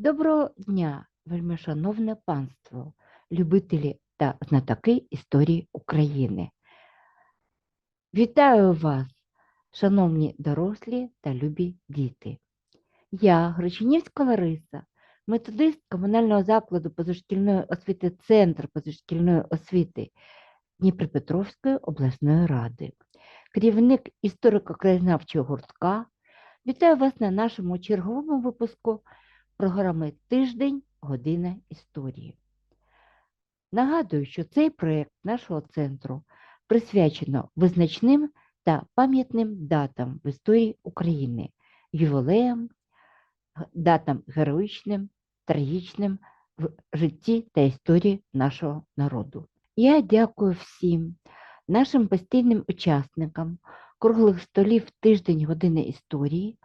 Доброго дня, вельмишановне панство, любителі та знатоки історії України. Вітаю вас, шановні дорослі та любі діти. Я, Гречинівська Лариса, методист комунального закладу позашкільної освіти Центр позашкільної освіти Дніпропетровської обласної ради, керівник історико-краєзнавчого гуртка. Вітаю вас на нашому черговому випуску програми Тиждень Година історії. Нагадую, що цей проєкт нашого центру присвячено визначним та пам'ятним датам в історії України, ювілеям, датам героїчним, трагічним в житті та історії нашого народу. Я дякую всім нашим постійним учасникам круглих столів Тиждень години історії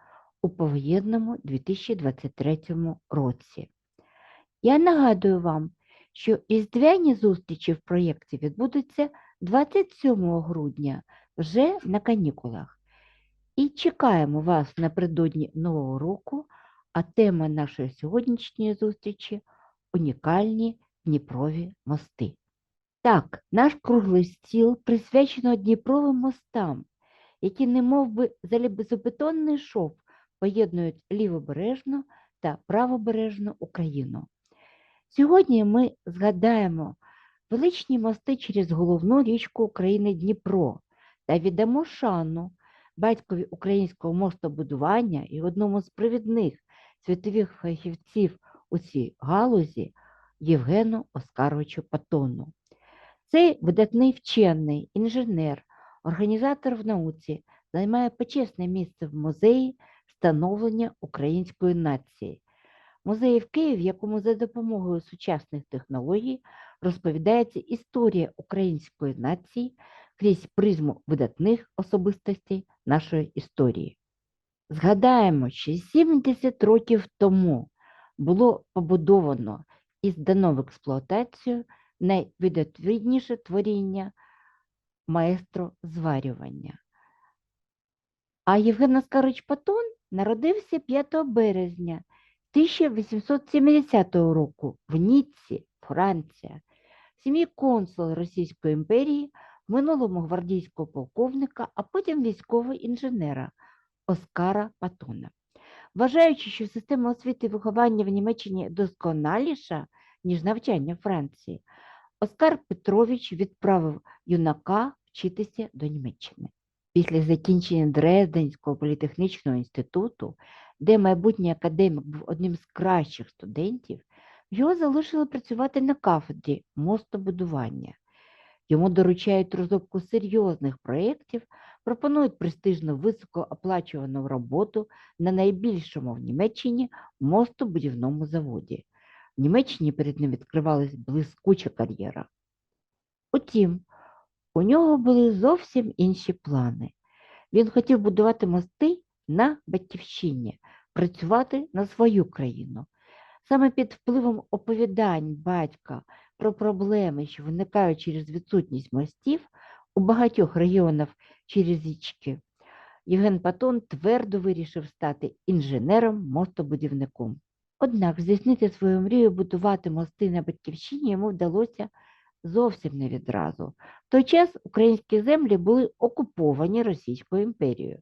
у повоєнному 2023 році. Я нагадую вам, що різдвяні зустрічі в проєкті відбудуться 27 грудня вже на канікулах. І чекаємо вас напередодні Нового року, а тема нашої сьогоднішньої зустрічі унікальні Дніпрові мости. Так, наш круглий стіл присвячено Дніпровим мостам, які немов би залізобетонний шов поєднують лівобережну та правобережну Україну. Сьогодні ми згадаємо величні мости через головну річку України Дніпро та віддамо шану батькові українського мостобудування і одному з провідних світових фахівців у цій галузі Євгену Оскаровичу Патону. Цей видатний вчений, інженер, організатор в науці займає почесне місце в музеї становлення української нації. Музей в Києві, в якому за допомогою сучасних технологій розповідається історія української нації крізь призму видатних особистостей нашої історії. Згадаємо, що 70 років тому було побудовано і здано в експлуатацію найвидатвідніше творіння маестро зварювання. А Євген Оскарович Патон народився 5 березня 1870 року в Ніцці, Франція, в сім'ї консула Російської імперії, в минулому гвардійського полковника, а потім військового інженера Оскара Патона. Вважаючи, що система освіти і виховання в Німеччині досконаліша, ніж навчання в Франції, Оскар Петрович відправив юнака вчитися до Німеччини. Після закінчення Дрезденського політехнічного інституту, де майбутній академік був одним з кращих студентів, його залишили працювати на кафедрі мостобудування. Йому доручають розробку серйозних проєктів, пропонують престижну високооплачувану роботу на найбільшому в Німеччині мостобудівному заводі. В Німеччині перед ним відкривалась блискуча кар'єра. Утім, у нього були зовсім інші плани. Він хотів будувати мости на батьківщині, працювати на свою країну. Саме під впливом оповідань батька про проблеми, що виникають через відсутність мостів у багатьох регіонах через річки, Євген Патон твердо вирішив стати інженером-мостобудівником. Однак здійснити свою мрію будувати мости на батьківщині йому вдалося зовсім не відразу. В той час українські землі були окуповані Російською імперією,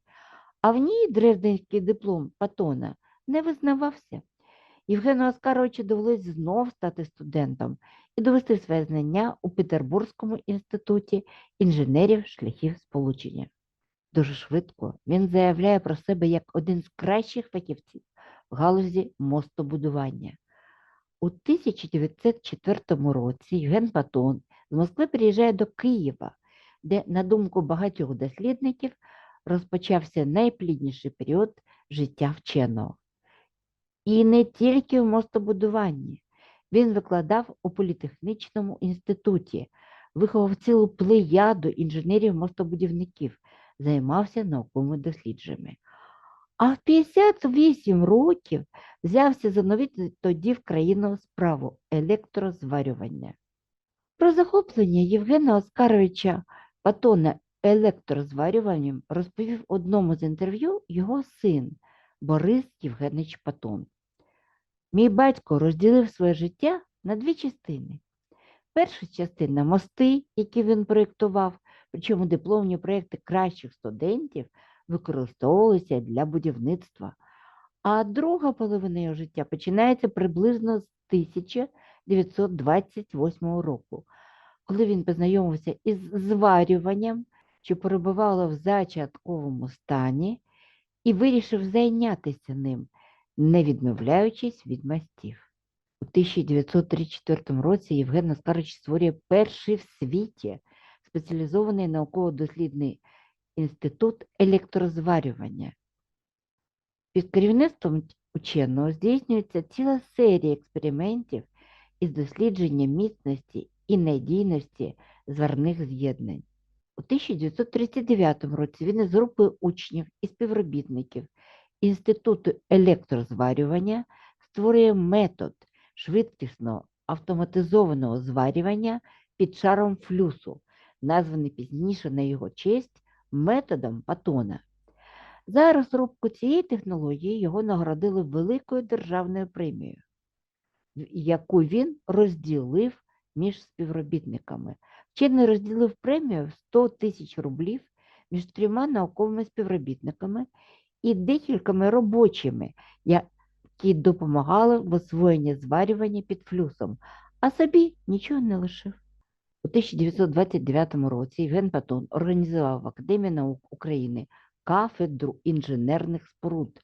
а в ній дрезденський диплом Патона не визнавався. Євгену Оскаровичу довелось знов стати студентом і довести своє знання у Петербурзькому інституті інженерів шляхів сполучення. Дуже швидко він заявляє про себе як один з кращих фахівців в галузі мостобудування. У 1904 році Євген Патон з Москви приїжджає до Києва, де, на думку багатьох дослідників, розпочався найплідніший період життя вченого. І не тільки в мостобудуванні. Він викладав у політехнічному інституті, виховав цілу плеяду інженерів-мостобудівників, займався науковими дослідженнями. А в 58 років взявся за нові тоді в країну справу електрозварювання. Про захоплення Євгена Оскаровича Патона електрозварюванням розповів одному з інтерв'ю його син Борис Євгенович Патон. Мій батько розділив своє життя на дві частини. Перша частина мости, які він проєктував, причому дипломні проєкти кращих студентів використовувалися для будівництва. А друга половина його життя починається приблизно з 1928 року, коли він познайомився із зварюванням, що перебувало в зачатковому стані, і вирішив зайнятися ним, не відмовляючись від мастів. У 1934 році Євген Оскарович створює перший в світі спеціалізований науково-дослідний інститут електрозварювання. Під керівництвом ученого здійснюється ціла серія експериментів із дослідження міцності і надійності зварних з'єднань. У 1939 році він із групою учнів і співробітників Інституту електрозварювання створює метод швидкісного автоматизованого зварювання під шаром флюсу, названий пізніше на його честь методом Патона. За розробку цієї технології його нагородили великою державною премією, яку він розділив між співробітниками. Вчений розділив премію в 100 тисяч рублів між трьома науковими співробітниками і декількома робочими, які допомагали в освоєнні зварювання під флюсом, а собі нічого не лишив. У 1929 році Євген Патон організував в Академії наук України кафедру інженерних споруд,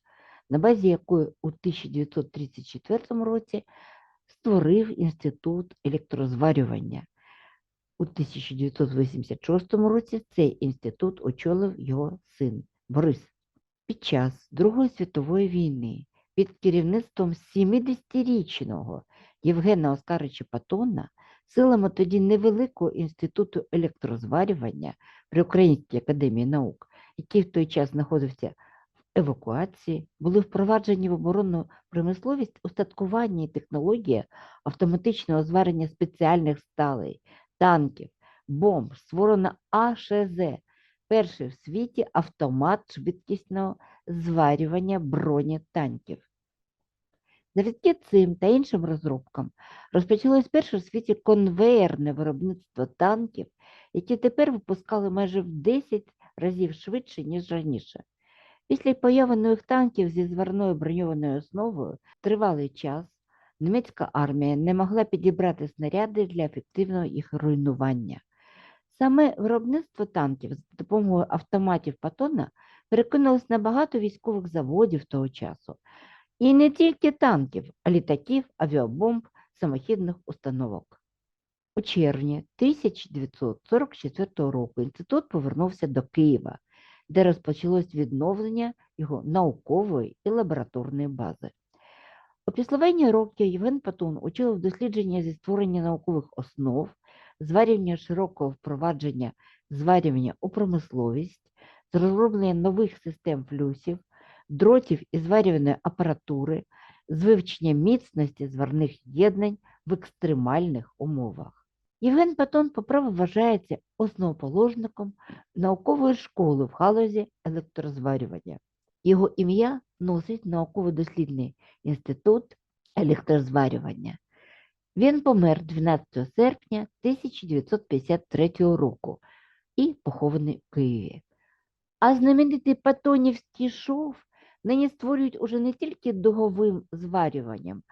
на базі якої у 1934 році створив Інститут електрозварювання. У 1986 році цей інститут очолив його син Борис. Під час Другої світової війни під керівництвом 70-річного Євгена Оскаровича Патона силами тоді невеликого інституту електрозварювання при Українській академії наук, який в той час знаходився в евакуації, були впроваджені в оборонну промисловість устаткування і технологія автоматичного зварення спеціальних сталей, танків, бомб, створено АШЗ, перший в світі автомат швидкісного зварювання бронетанків. Завдяки цим та іншим розробкам розпочалось перше в світі конвеєрне виробництво танків, які тепер випускали майже в 10 разів швидше, ніж раніше. Після появи нових танків зі зварною броньованою основою тривалий час німецька армія не могла підібрати снаряди для ефективного їх руйнування. Саме виробництво танків за допомогою автоматів Патона перекинулось на багато військових заводів того часу. І не тільки танків, а літаків, авіабомб, самохідних установок. У червні 1944 року інститут повернувся до Києва, де розпочалось відновлення його наукової і лабораторної бази. У післявенні років Євген Патон очолив дослідження зі створення наукових основ, зварювання широкого впровадження зварювання у промисловість, з розроблення нових систем флюсів, дротів і зварюваної апаратури, з вивчення міцності зварних єднань в екстремальних умовах. Євген Патон по праву вважається основоположником наукової школи в галузі електрозварювання. Його ім'я носить науково-дослідний інститут електрозварювання. Він помер 12 серпня 1953 року і похований в Києві. А знаменитий Патонівський шов нині створюють уже не тільки дуговим зварюванням,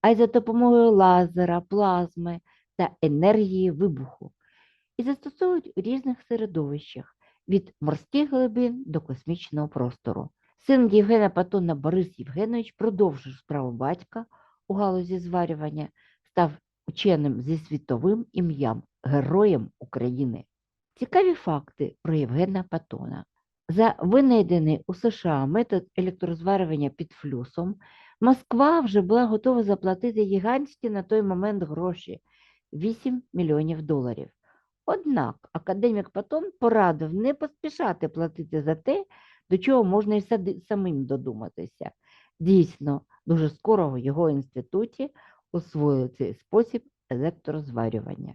а й за допомогою лазера, плазми та енергії вибуху. І застосовують у різних середовищах від морських глибин до космічного простору. Син Євгена Патона Борис Євгенович продовжив справу батька у галузі зварювання, став ученим зі світовим ім'ям, Героєм України. Цікаві факти про Євгена Патона. За винайдений у США метод електрозварювання під флюсом, Москва вже була готова заплатити гігантські на той момент гроші 8 мільйонів доларів. Однак академік Патон порадив не поспішати платити за те, до чого можна і самим додуматися. Дійсно, дуже скоро в його інституті освоїли цей спосіб електрозварювання.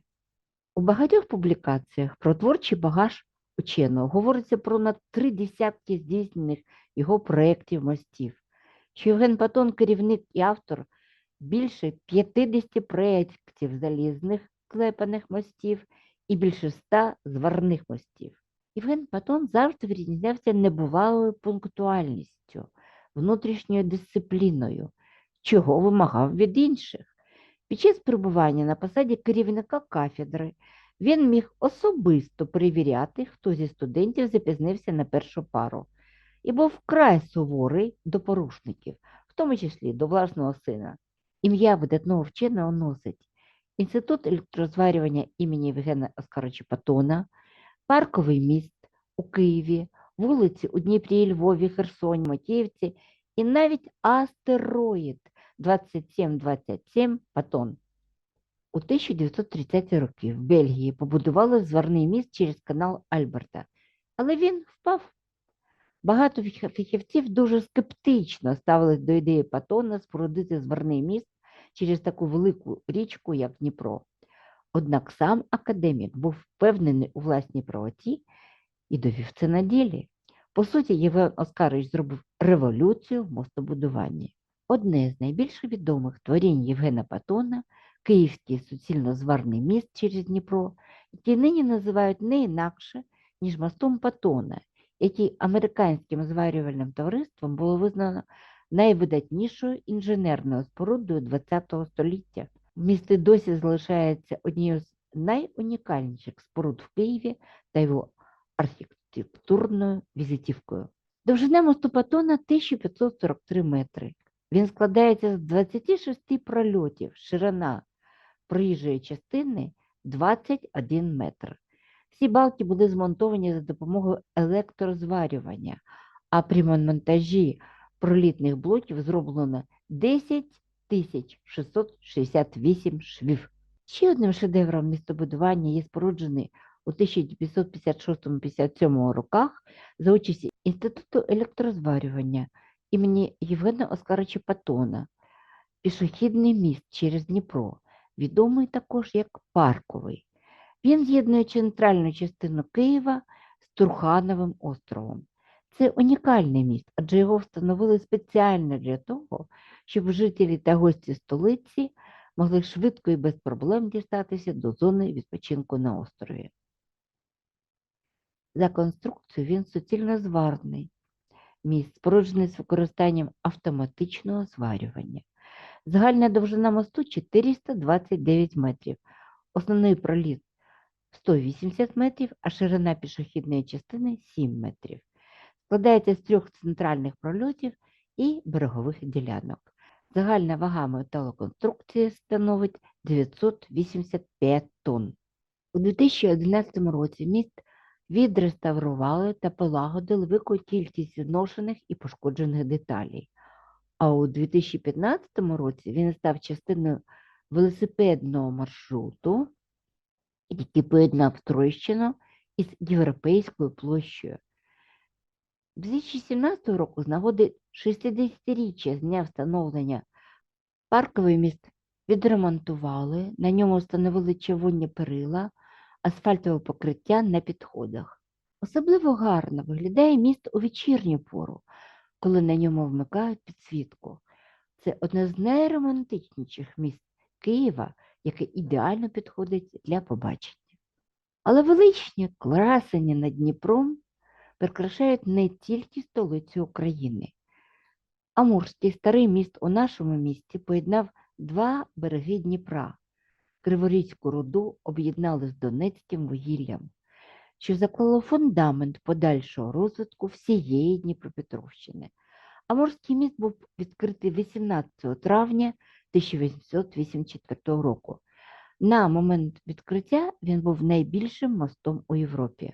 У багатьох публікаціях про творчий багаж ученого говориться про над три десятки здійснених його проєктів мостів. Що Євген Патон, керівник і автор більше 50 проєктів залізних клепаних мостів і більше 100 зварних мостів. Євген Патон завжди відрізнявся небувалою пунктуальністю, внутрішньою дисципліною, чого вимагав від інших. Під час перебування на посаді керівника кафедри він міг особисто перевіряти, хто зі студентів запізнився на першу пару, і був вкрай суворий до порушників, в тому числі до власного сина. Ім'я видатного вченого носить Інститут електрозварювання імені Євгена Оскаровича Патона, Парковий міст у Києві, вулиці у Дніпрі, Львові, Херсоні, Матіївці і навіть астероїд 2727 Патон. У 1930-ті роки в Бельгії побудували зварний міст через канал Альберта, але він впав. Багато фахівців дуже скептично ставились до ідеї Патона спорудити зварний міст через таку велику річку, як Дніпро. Однак сам академік був впевнений у власній правоті і довів це на ділі. По суті, Євген Оскарович зробив революцію в мостобудуванні. Одне з найбільш відомих творінь Євгена Патона Київський суцільно-зварний міст через Дніпро, який нині називають не інакше, ніж мостом Патона, який американським зварювальним товариством було визнано найвидатнішою інженерною спорудою ХХ століття. Місто досі залишається однією з найунікальніших споруд в Києві та його архітектурною візитівкою. Довжина мосту Патона 1543 метри. Він складається з 26 прольотів, ширина проїжджої частини 21 метр. Всі балки були змонтовані за допомогою електрозварювання, а при монтажі пролітних блоків зроблено 10 668 швів. Ще одним шедевром містобудування є споруджений у 1556-57 роках за участі Інституту електрозварювання імені Євгена Оскаровича Патона, пішохідний міст через Дніпро, відомий також як Парковий. Він з'єднує центральну частину Києва з Турхановим островом. Це унікальний міст, адже його встановили спеціально для того, щоб жителі та гості столиці могли швидко і без проблем дістатися до зони відпочинку на острові. За конструкцією він суцільно зварний міст, споруджений з використанням автоматичного зварювання. Загальна довжина мосту 429 метрів, основний проліт 180 метрів, а ширина пішохідної частини 7 метрів. Складається з трьох центральних прольотів і берегових ділянок. Загальна вага металоконструкції становить 985 тонн. У 2011 році міст відреставрували та полагодили велику кількість зношених і пошкоджених деталей. А у 2015 році він став частиною велосипедного маршруту, який поєднав Тройщину із Європейською площею. 2017 року з нагоди 60-річчя з дня встановлення парковий міст відремонтували, на ньому встановили червоні перила, асфальтове покриття на підходах. Особливо гарно виглядає міст у вечірню пору, коли на ньому вмикають підсвітку. Це одне з найромантичніших міст Києва, яке ідеально підходить для побачення. Але величні красені над Дніпром прикрашають не тільки столицю України. Амурський старий міст у нашому місті поєднав два береги Дніпра. Криворізьку руду об'єднали з Донецьким вугіллям, що заклало фундамент подальшого розвитку всієї Дніпропетровщини. Амурський міст був відкритий 18 травня 1884 року. На момент відкриття він був найбільшим мостом у Європі.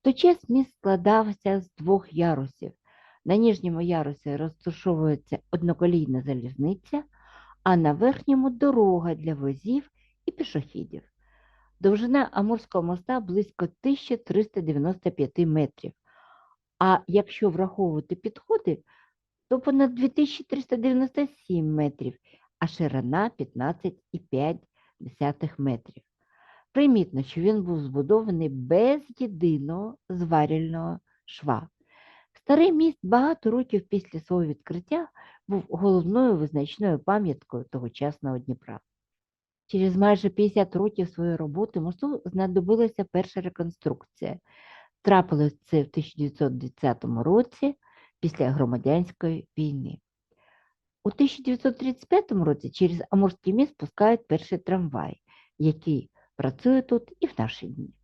В той час міст складався з двох ярусів. На нижньому ярусі розташовується одноколійна залізниця, а на верхньому дорога для возів і пішохідів. Довжина Амурського моста близько 1395 метрів. А якщо враховувати підходи, то понад 2397 метрів, а ширина 15,5 метрів. Примітно, що він був збудований без єдиного зварювального шва. Старий міст багато років після свого відкриття був головною визначною пам'яткою тогочасного Дніпра. Через майже 50 років своєї роботи мосту знадобилася перша реконструкція. Трапилось це в 1920 році після громадянської війни. У 1935 році через Амурський міст пускають перший трамвай, який працює тут і в наші дні.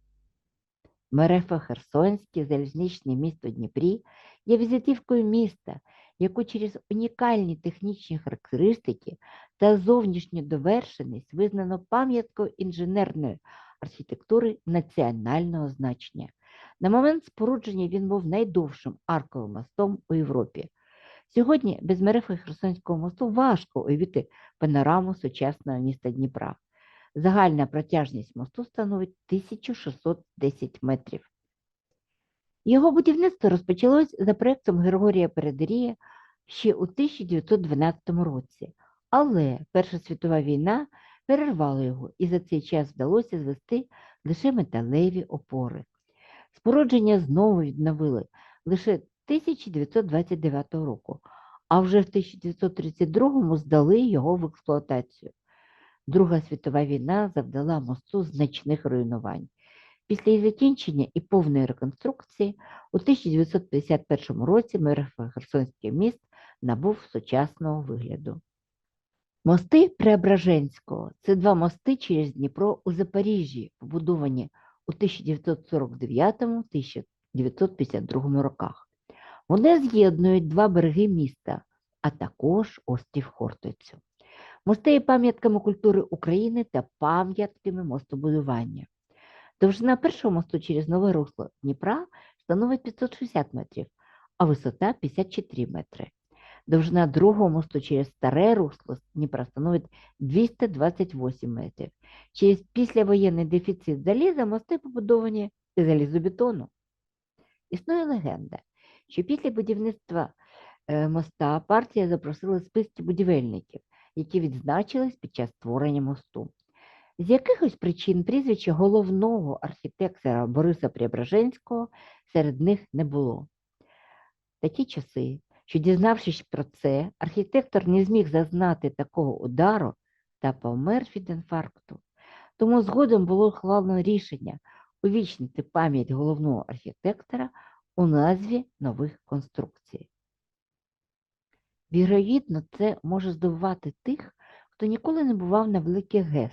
Мерефа Херсонський залізничний міст у Дніпрі є візитівкою міста, яку через унікальні технічні характеристики та зовнішню довершеність визнано пам'яткою інженерної архітектури національного значення. На момент спорудження він був найдовшим арковим мостом у Європі. Сьогодні без мерефи Херсонського мосту важко уявити панораму сучасного міста Дніпра. Загальна протяжність мосту становить 1610 метрів. Його будівництво розпочалось за проєктом Григорія Передерія ще у 1912 році, але Перша світова війна перервала його, і за цей час вдалося звести лише металеві опори. Спорудження знову відновили лише 1929 року, а вже в 1932 здали його в експлуатацію. Друга світова війна завдала мосту значних руйнувань. Після її закінчення і повної реконструкції у 1951 році Мерефа Херсонський міст набув сучасного вигляду. Мости Преображенського це два мости через Дніпро у Запоріжжі, побудовані у 1949-1952 роках. Вони з'єднують два береги міста, а також острів Хортицю. Мости є пам'ятками культури України та пам'ятками мостобудування. Довжина першого мосту через нове русло Дніпра становить 560 метрів, а висота 54 метри. Довжина другого мосту через старе русло Дніпра становить 228 метрів. Через післявоєнний дефіцит заліза мости побудовані з залізобетону. Існує легенда, що після будівництва е, моста партія запросила списки будівельників, які відзначились під час створення мосту. З якихось причин прізвища головного архітектора Бориса Преображенського серед них не було. Такі часи, що, дізнавшись про це, архітектор не зміг зазнати такого удару та помер від інфаркту. Тому згодом було ухвалено рішення увічнити пам'ять головного архітектора у назві нових конструкцій. Вірогідно, це може здивувати тих, хто ніколи не бував на великих ГЕС,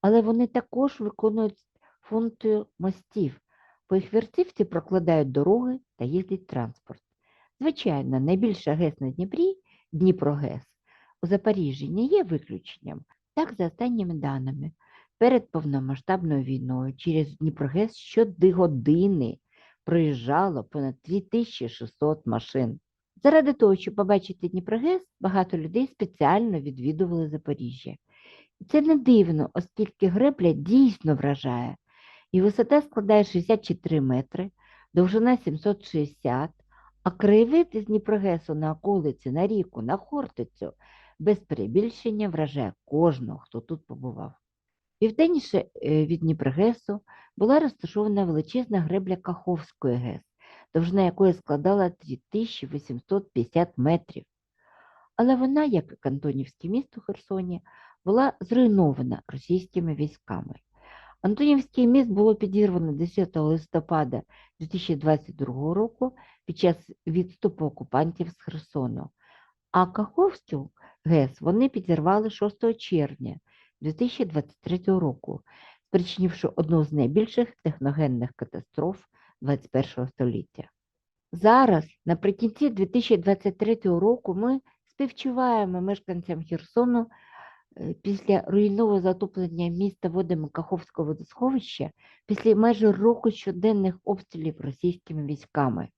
але вони також виконують функцію мостів. По їх верцівці прокладають дороги та їздить транспорт. Звичайно, найбільша ГЕС на Дніпрі Дніпрогес у Запоріжжі не є виключенням. Так, за останніми даними, перед повномасштабною війною через Дніпрогес щогодини проїжджало понад 2600 машин. Заради того, щоб побачити Дніпрогес, багато людей спеціально відвідували Запоріжжя. І це не дивно, оскільки гребля дійсно вражає. І висота складає 64 метри, довжина 760, а краєвид із Дніпрогесу на околиці, на ріку, на Хортицю без перебільшення вражає кожного, хто тут побував. Південніше е, від Дніпрогесу була розташована величезна гребля Каховської ГЕС, довжина якої складала 3850 метрів. Але вона, як і Кантонівське місто Херсоні, була зруйнована російськими військами. Антонівський міст було підірвано 10 листопада 2022 року під час відступу окупантів з Херсону, а Каховську ГЕС вони підірвали 6 червня 2023 року, спричинивши одну з найбільших техногенних катастроф ХХІ століття. Зараз, наприкінці 2023 року, ми співчуваємо мешканцям Херсону після руйнового затоплення міста водами Каховського водосховища після майже року щоденних обстрілів російськими військами.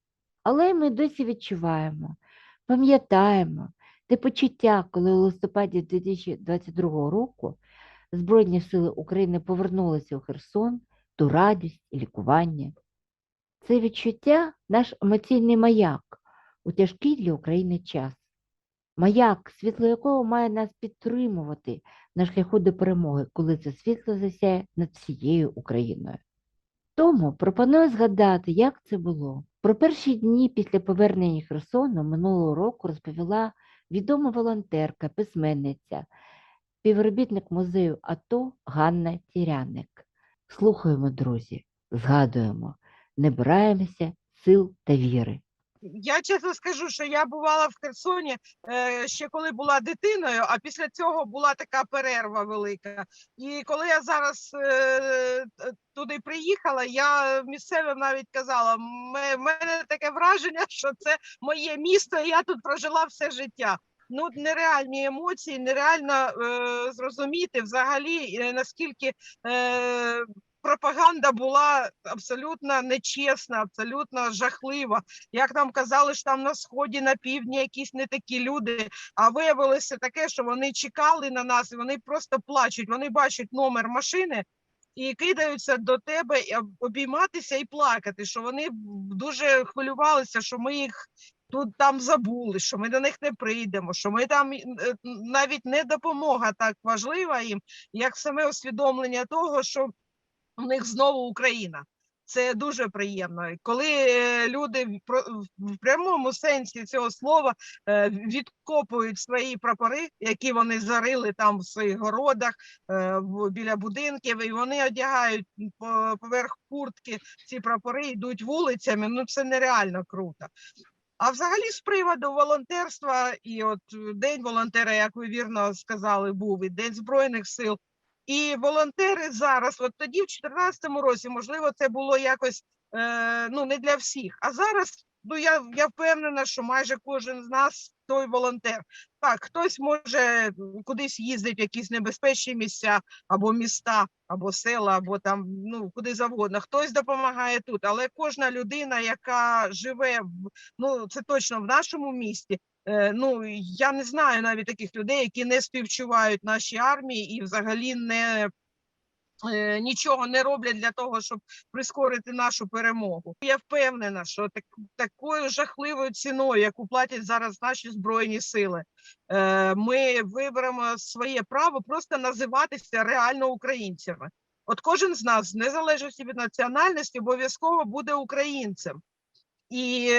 Але ми досі відчуваємо, пам'ятаємо те почуття, коли у листопаді 2022 року Збройні сили України повернулися у Херсон, ту радість і лікування. Це відчуття наш емоційний маяк у тяжкий для України час. Маяк, світло якого має нас підтримувати на шляху до перемоги, коли це світло засяє над всією Україною. Тому пропоную згадати, як це було. Про перші дні після повернення Херсону минулого року розповіла відома волонтерка, письменниця, співробітник музею АТО Ганна Тіряник. Слухаємо, друзі, згадуємо, набираємося сил та віри. Я чесно скажу, що я бувала в Херсоні е, ще коли була дитиною, а після цього була така перерва велика. І коли я зараз е, е, туди приїхала, я місцевим навіть казала: в мене таке враження, що це моє місто, і я тут прожила все життя. Ну, нереальні емоції, нереально е, зрозуміти взагалі, е, наскільки е, пропаганда була абсолютно нечесна, абсолютно жахлива як нам казали, що там на сході, на півдні якісь не такі люди. А виявилося таке, що вони чекали на нас, і вони просто плачуть. Вони бачать номер машини і кидаються до тебе обійматися і плакати. Що вони дуже хвилювалися, що ми їх. Тут там забули, що ми до них не прийдемо, що ми там е, навіть не допомога так важлива їм, як саме усвідомлення того, що у них знову Україна. Це дуже приємно. Коли е, люди в прямому сенсі цього слова е, відкопують свої прапори, які вони зарили там в своїх городах, е, біля будинків, і вони одягають по- поверх куртки ці прапори, йдуть вулицями. Ну це нереально круто. А взагалі з приводу волонтерства, і от День волонтера, як ви вірно сказали, був і День Збройних сил. І волонтери зараз, от тоді, в 2014 році, можливо, це було якось е, ну не для всіх. А зараз ну я, я впевнена, що майже кожен з нас той волонтер. Так, хтось може кудись їздить в якісь небезпечні місця, або міста, або села, або там ну куди завгодно. Хтось допомагає тут, але кожна людина, яка живе в ну це точно в нашому місті. Е, ну я не знаю навіть таких людей, які не співчувають нашій армії і взагалі не е, нічого не роблять для того, щоб прискорити нашу перемогу. Я впевнена, що так, такою жахливою ціною, яку платять зараз наші збройні сили, е, ми виберемо своє право просто називатися реально українцями. От кожен з нас, незалежно від національності, обов'язково буде українцем. І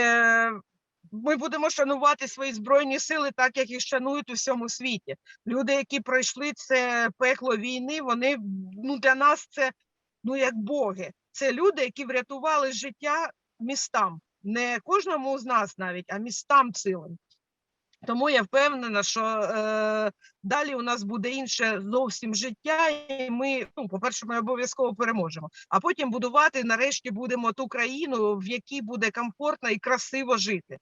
ми будемо шанувати свої збройні сили так, як їх шанують у всьому світі. Люди, які пройшли це пекло війни, вони ну для нас це ну як боги. Це люди, які врятували життя містам, не кожному з нас навіть, а містам цілим. Тому я впевнена, що е, далі у нас буде інше зовсім життя, і ми, ну, по-перше, ми обов'язково переможемо. А потім будувати нарешті будемо ту країну, в якій буде комфортно і красиво жити.